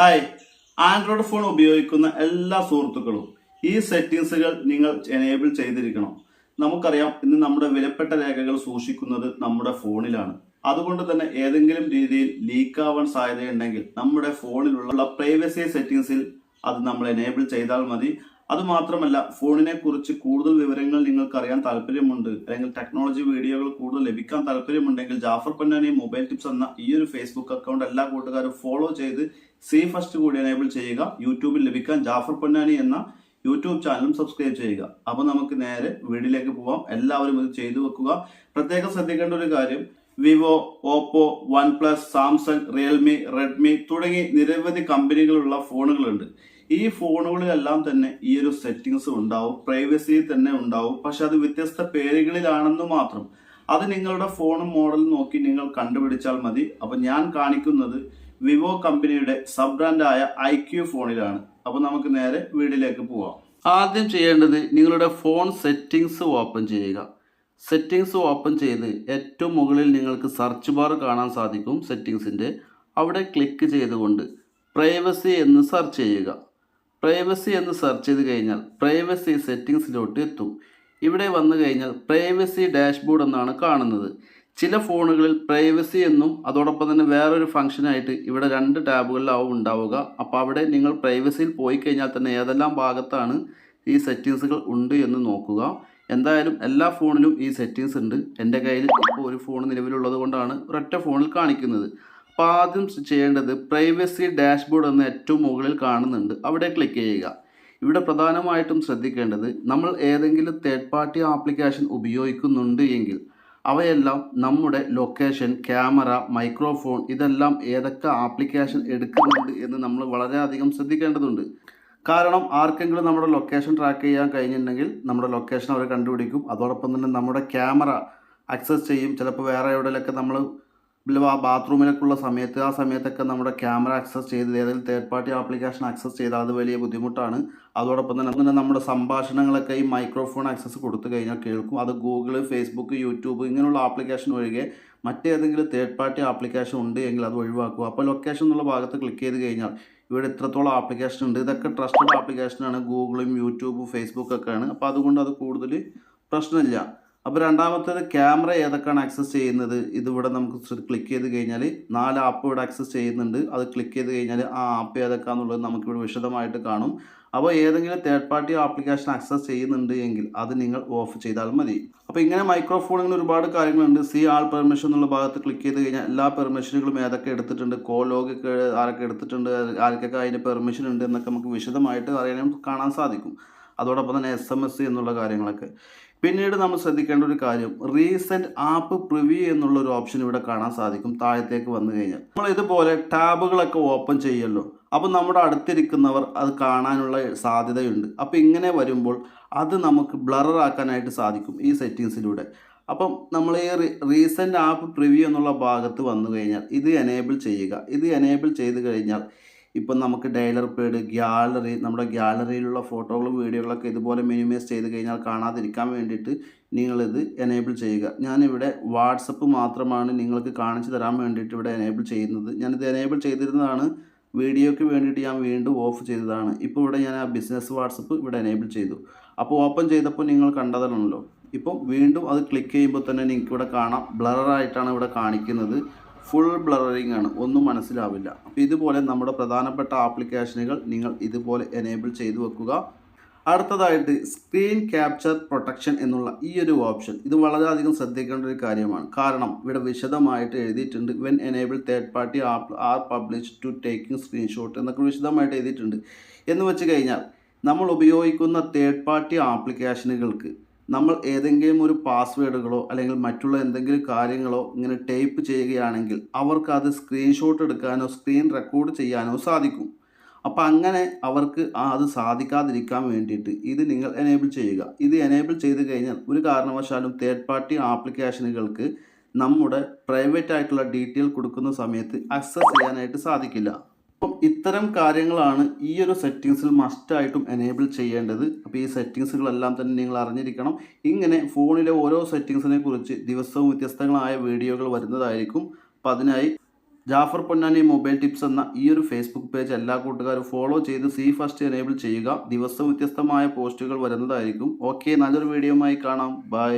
Hi Android phone ഉപയോഗിക്കുന്ന എല്ലാ സുഹൃത്തുക്കളും ഈ സെറ്റിങ്സുകൾ നിങ്ങൾ എനേബിൾ ചെയ്തിരിക്കണം. നമുക്കറിയാം ഇന്ന് നമ്മുടെ വിലപ്പെട്ട രേഖകൾ സൂക്ഷിക്കുന്നത് നമ്മുടെ ഫോണിലാണ്. അതുകൊണ്ട് തന്നെ ഏതെങ്കിലും രീതിയിൽ ലീക്ക് ആവാൻ സാധ്യതയുണ്ടെങ്കിൽ നമ്മുടെ ഫോണിലുള്ള പ്രൈവസി സെറ്റിങ്സിൽ അത് നമ്മൾ എനേബിൾ ചെയ്താൽ മതി. അത് മാത്രമല്ല ഫോണിനെ കുറിച്ച് കൂടുതൽ വിവരങ്ങൾ നിങ്ങൾക്ക് അറിയാൻ താല്പര്യമുണ്ട് അല്ലെങ്കിൽ ടെക്നോളജി വീഡിയോകൾ കൂടുതൽ ലഭിക്കാൻ താല്പര്യമുണ്ടെങ്കിൽ ജാഫർ പൊന്നാനി മൊബൈൽ ടിപ്സ് എന്ന ഈ ഒരു ഫേസ്ബുക്ക് അക്കൗണ്ട് എല്ലാ കൂട്ടുകാരും ഫോളോ ചെയ്ത് സീ ഫസ്റ്റ് കൂടി എനേബിൾ ചെയ്യുക. യൂട്യൂബിൽ ലഭിക്കാൻ ജാഫർ പൊന്നാനി എന്ന യൂട്യൂബ് ചാനലും സബ്സ്ക്രൈബ് ചെയ്യുക. അപ്പോൾ നമുക്ക് നേരെ വീഡിയോയിലേക്ക് പോവാം. എല്ലാവരും ഇത് ചെയ്തു വെക്കുക. പ്രത്യേകം ശ്രദ്ധിക്കേണ്ട ഒരു കാര്യം Vivo Oppo OnePlus Samsung Realme Redmi തുടങ്ങി നിരവധി കമ്പനികളുള്ള ഫോണുകളുണ്ട് ഈ ഫോണുകളിലെല്ലാം തന്നെ ഈ ഒരു സെറ്റിങ്സ് ഉണ്ടാവും പ്രൈവസി തന്നെ ഉണ്ടാവും. പക്ഷെ അത് വ്യത്യസ്ത പേരുകളിലാണെന്ന് മാത്രം. അത് നിങ്ങളുടെ ഫോണും മോഡൽ നോക്കി നിങ്ങൾ കണ്ടുപിടിച്ചാൽ മതി. അപ്പൊ ഞാൻ കാണിക്കുന്നത് വിവോ കമ്പനിയുടെ സബ് ബ്രാൻഡായ ഐ ക്യു ഫോണിലാണ്. അപ്പൊ നമുക്ക് നേരെ വീഡിയോയിലേക്ക് പോവാം. ആദ്യം ചെയ്യേണ്ടത് നിങ്ങളുടെ ഫോൺ സെറ്റിങ്സ് ഓപ്പൺ ചെയ്യുക. സെറ്റിങ്സ് ഓപ്പൺ ചെയ്ത് ഏറ്റവും മുകളിൽ നിങ്ങൾക്ക് സെർച്ച് ബാർ കാണാൻ സാധിക്കും സെറ്റിങ്സിന്റെ അവിടെ ക്ലിക്ക് ചെയ്തുകൊണ്ട് പ്രൈവസി എന്ന് സെർച്ച് ചെയ്യുക. പ്രൈവസി എന്ന് സെർച്ച് ചെയ്ത് കഴിഞ്ഞാൽ പ്രൈവസി സെറ്റിങ്സിലോട്ട് എത്തും. ഇവിടെ വന്നു കഴിഞ്ഞാൽ പ്രൈവസി ഡാഷ്ബോർഡ് എന്നാണ് കാണുന്നത്. ചില ഫോണുകളിൽ പ്രൈവസി എന്നും അതോടൊപ്പം തന്നെ വേറൊരു ഫംഗ്ഷനായിട്ട് ഇവിടെ രണ്ട് ടാബുകളിലാവും ഉണ്ടാവുക. അപ്പോൾ അവിടെ നിങ്ങൾ പ്രൈവസിയിൽ പോയി കഴിഞ്ഞാൽ തന്നെ ഏതെല്ലാം ഭാഗത്താണ് ഈ സെറ്റിങ്സുകൾ ഉണ്ട് എന്ന് നോക്കുക. എന്തായാലും എല്ലാ ഫോണിലും ഈ സെറ്റിങ്സ് ഉണ്ട്. എന്റെ കയ്യിൽ ഇപ്പോൾ ഒരു ഫോൺ നിലവിലുള്ളത് കൊണ്ടാണ് ഒരൊറ്റ ഫോണിൽ കാണിക്കുന്നത്. അപ്പോൾ ആദ്യം ചെയ്യേണ്ടത് പ്രൈവസി ഡാഷ്ബോർഡ് എന്ന് ഏറ്റവും മുകളിൽ കാണുന്നുണ്ട്. അവിടെ ക്ലിക്ക് ചെയ്യുക. ഇവിടെ പ്രധാനമായിട്ടും ശ്രദ്ധിക്കേണ്ടത് നമ്മൾ ഏതെങ്കിലും തേർഡ് പാർട്ടി ആപ്ലിക്കേഷൻ ഉപയോഗിക്കുന്നുണ്ട് എങ്കിൽ അവയെല്ലാം നമ്മുടെ ലൊക്കേഷൻ ക്യാമറ മൈക്രോഫോൺ ഇതെല്ലാം ഏതൊക്കെ ആപ്ലിക്കേഷൻ എടുക്കുന്നുണ്ട് എന്ന് നമ്മൾ വളരെയധികം ശ്രദ്ധിക്കേണ്ടതുണ്ട്. കാരണം ആർക്കെങ്കിലും നമ്മുടെ ലൊക്കേഷൻ ട്രാക്ക് ചെയ്യാൻ കഴിഞ്ഞിട്ടുണ്ടെങ്കിൽ നമ്മുടെ ലൊക്കേഷൻ അവർ കണ്ടുപിടിക്കും. അതോടൊപ്പം തന്നെ നമ്മുടെ ക്യാമറ ആക്സസ് ചെയ്യും. ചിലപ്പോൾ വേറെ എവിടെയൊക്കെ നമ്മൾ ബാത്റൂമിലൊക്കെയുള്ള സമയത്ത് ആ സമയത്തൊക്കെ നമ്മുടെ ക്യാമറ ആക്സസ് ചെയ്ത് ഏതെങ്കിലും തേർഡ് പാർട്ടി ആപ്ലിക്കേഷൻ ആക്സസ് ചെയ്താൽ അത് വലിയ ബുദ്ധിമുട്ടാണ്. അതോടൊപ്പം തന്നെ നമ്മുടെ സംഭാഷണങ്ങളൊക്കെ ഈ മൈക്രോഫോൺ ആക്സസ് കൊടുത്തു കഴിഞ്ഞാൽ കേൾക്കും. അത് ഗൂഗിൾ ഫേസ്ബുക്ക് യൂട്യൂബ് ഇങ്ങനെയുള്ള ആപ്ലിക്കേഷൻ ഒഴികെ മറ്റേതെങ്കിലും തേർഡ് പാർട്ടി ആപ്ലിക്കേഷൻ ഉണ്ട് എങ്കിൽ അത് ഒഴിവാക്കുക. അപ്പോൾ ലൊക്കേഷൻ എന്നുള്ള ഭാഗത്ത് ക്ലിക്ക് ചെയ്ത് കഴിഞ്ഞാൽ ഇവിടെ ഇത്രത്തോളം ആപ്ലിക്കേഷൻ ഉണ്ട്. ഇതൊക്കെ ട്രസ്റ്റഡ് ആപ്ലിക്കേഷനാണ് ഗൂഗിളും യൂട്യൂബും ഫേസ്ബുക്കൊക്കെയാണ് അപ്പോൾ അതുകൊണ്ട് അത് കൂടുതൽ പ്രശ്നമില്ല. അപ്പോൾ രണ്ടാമത്തേത് ക്യാമറ ഏതൊക്കെയാണ് ആക്സസ് ചെയ്യുന്നത്? ഇതിവിടെ നമുക്ക് ക്ലിക്ക് ചെയ്ത് കഴിഞ്ഞാൽ നാല് ആപ്പ് ഇവിടെ ആക്സസ് ചെയ്യുന്നുണ്ട്. അത് ക്ലിക്ക് ചെയ്ത് കഴിഞ്ഞാൽ ആ ആപ്പ് ഏതൊക്കെയാണെന്നുള്ളത് നമുക്കിവിടെ വിശദമായിട്ട് കാണും. അപ്പോൾ ഏതെങ്കിലും തേർഡ് പാർട്ടി ആപ്ലിക്കേഷൻ ആക്സസ് ചെയ്യുന്നുണ്ട് എങ്കിൽ അത് നിങ്ങൾ ഓഫ് ചെയ്താൽ മതി. അപ്പോൾ ഇങ്ങനെ മൈക്രോഫോണിന് ഒരുപാട് കാര്യങ്ങളുണ്ട്. സി ആൾ പെർമിഷൻ എന്നുള്ള ഭാഗത്ത് ക്ലിക്ക് ചെയ്ത് കഴിഞ്ഞാൽ എല്ലാ പെർമിഷനുകളും ഏതൊക്കെ എടുത്തിട്ടുണ്ട് കോ ലോഗ് ആരൊക്കെ എടുത്തിട്ടുണ്ട് ആർക്കൊക്കെ അതിന്റെ പെർമിഷൻ ഉണ്ട് എന്നൊക്കെ നമുക്ക് വിശദമായിട്ട് അറിയാനും കാണാൻ സാധിക്കും. അതോടൊപ്പം തന്നെ എസ് എന്നുള്ള കാര്യങ്ങളൊക്കെ. പിന്നീട് നമ്മൾ ശ്രദ്ധിക്കേണ്ട ഒരു കാര്യം റീസെന്റ് ആപ്പ് പ്രിവ്യൂ എന്നുള്ള ഒരു ഓപ്ഷൻ ഇവിടെ കാണാൻ സാധിക്കും താഴത്തേക്ക് വന്നു കഴിഞ്ഞാൽ. നമ്മൾ ഇതുപോലെ ടാബുകളൊക്കെ ഓപ്പൺ ചെയ്യല്ലോ അപ്പോൾ നമ്മുടെ അടുത്തിരിക്കുന്നവർ അത് കാണാനുള്ള സാധ്യതയുണ്ട്. അപ്പോൾ ഇങ്ങനെ വരുമ്പോൾ അത് നമുക്ക് ബ്ലറാക്കാനായിട്ട് സാധിക്കും ഈ സെറ്റിങ്സിലൂടെ അപ്പം നമ്മൾ ഈ റീസെന്റ് ആപ്പ് പ്രിവ്യൂ എന്നുള്ള ഭാഗത്ത് വന്നു കഴിഞ്ഞാൽ ഇത് എനേബിൾ ചെയ്യുക. ഇത് എനേബിൾ ചെയ്ത് കഴിഞ്ഞാൽ ഇപ്പം നമുക്ക് ഡയലർ പേഡ് ഗ്യാലറി നമ്മുടെ ഗ്യാലറിയിലുള്ള ഫോട്ടോകളും വീഡിയോകളൊക്കെ ഇതുപോലെ മിനിമൈസ് ചെയ്ത് കഴിഞ്ഞാൽ കാണാതിരിക്കാൻ വേണ്ടിയിട്ട് നിങ്ങളിത് എനേബിൾ ചെയ്യുക. ഞാനിവിടെ വാട്സപ്പ് മാത്രമാണ് നിങ്ങൾക്ക് കാണിച്ചു തരാൻ വേണ്ടിയിട്ട് ഇവിടെ എനേബിൾ ചെയ്യുന്നത്. ഞാനിത് എനേബിൾ ചെയ്തിരുന്നതാണ് വീഡിയോയ്ക്ക് വേണ്ടിയിട്ട് ഞാൻ വീണ്ടും ഓഫ് ചെയ്തതാണ്. ഇപ്പോൾ ഇവിടെ ഞാൻ ആ ബിസിനസ് വാട്സപ്പ് ഇവിടെ എനേബിൾ ചെയ്തു. അപ്പോൾ ഓപ്പൺ ചെയ്തപ്പോൾ നിങ്ങൾ കണ്ടതാണല്ലോ. ഇപ്പോൾ വീണ്ടും അത് ക്ലിക്ക് ചെയ്യുമ്പോൾ തന്നെ നിങ്ങൾക്ക് ഇവിടെ കാണാം. ബ്ലറായിട്ടാണ് ഇവിടെ കാണിക്കുന്നത്. ഫുൾ ബ്ലറിങ് ആണ്. ഒന്നും മനസ്സിലാവില്ല. അപ്പോൾ ഇതുപോലെ നമ്മുടെ പ്രധാനപ്പെട്ട ആപ്ലിക്കേഷനുകൾ നിങ്ങൾ ഇതുപോലെ എനേബിൾ ചെയ്തു വെക്കുക. അടുത്തതായിട്ട് സ്ക്രീൻ ക്യാപ്ചർ പ്രൊട്ടക്ഷൻ എന്നുള്ള ഈ ഒരു ഓപ്ഷൻ ഇത് വളരെയധികം ശ്രദ്ധിക്കേണ്ട ഒരു കാര്യമാണ്. കാരണം ഇവിടെ വിശദമായിട്ട് എഴുതിയിട്ടുണ്ട്. When enable third party app are publish to taking screenshot എന്നൊക്കെ വിശദമായിട്ട് എഴുതിയിട്ടുണ്ട്. എന്ന് വെച്ച് കഴിഞ്ഞാൽ നമ്മൾ ഉപയോഗിക്കുന്ന തേർഡ് പാർട്ടി ആപ്ലിക്കേഷനുകൾക്ക് നമ്മൾ ഏതെങ്കിലും ഒരു പാസ്വേഡുകളോ അല്ലെങ്കിൽ മറ്റുള്ള എന്തെങ്കിലും കാര്യങ്ങളോ ഇങ്ങനെ ടൈപ്പ് ചെയ്യുകയാണെങ്കിൽ അവർക്ക് അത് സ്ക്രീൻഷോട്ട് എടുക്കാനോ സ്ക്രീൻ റെക്കോർഡ് ചെയ്യാനോ സാധിക്കും. അപ്പോൾ അങ്ങനെ അവർക്ക് അത് സാധിക്കാതിരിക്കാൻ വേണ്ടിയിട്ട് ഇത് നിങ്ങൾ എനേബിൾ ചെയ്യുക. ഇത് എനേബിൾ ചെയ്ത് കഴിഞ്ഞാൽ ഒരു കാരണവശാലും തേർഡ് പാർട്ടി ആപ്ലിക്കേഷനുകൾക്ക് നമ്മുടെ പ്രൈവറ്റ് ആയിട്ടുള്ള ഡീറ്റെയിൽ കൊടുക്കുന്ന സമയത്ത് അക്സസ് ചെയ്യാനായിട്ട് സാധിക്കില്ല. അപ്പം ഇത്തരം കാര്യങ്ങളാണ് ഈ ഒരു സെറ്റിങ്സിൽ മസ്റ്റായിട്ടും എനേബിൾ ചെയ്യേണ്ടത്. അപ്പോൾ ഈ സെറ്റിങ്സുകളെല്ലാം തന്നെ നിങ്ങൾ അറിഞ്ഞിരിക്കണം. ഇങ്ങനെ ഫോണിലെ ഓരോ സെറ്റിങ്സിനെ കുറിച്ച് ദിവസവും വ്യത്യസ്തങ്ങളായ വീഡിയോകൾ വരുന്നതായിരിക്കും. അപ്പം അതിനായി ജാഫർ പൊന്നാനി മൊബൈൽ ടിപ്സ് എന്ന ഈ ഒരു ഫേസ്ബുക്ക് പേജ് എല്ലാ കൂട്ടുകാരും ഫോളോ ചെയ്ത് സി ഫസ്റ്റ് എനേബിൾ ചെയ്യുക. ദിവസവും വ്യത്യസ്തമായ പോസ്റ്റുകൾ വരുന്നതായിരിക്കും. ഓക്കെ നല്ലൊരു വീഡിയോയുമായി കാണാം. ബൈ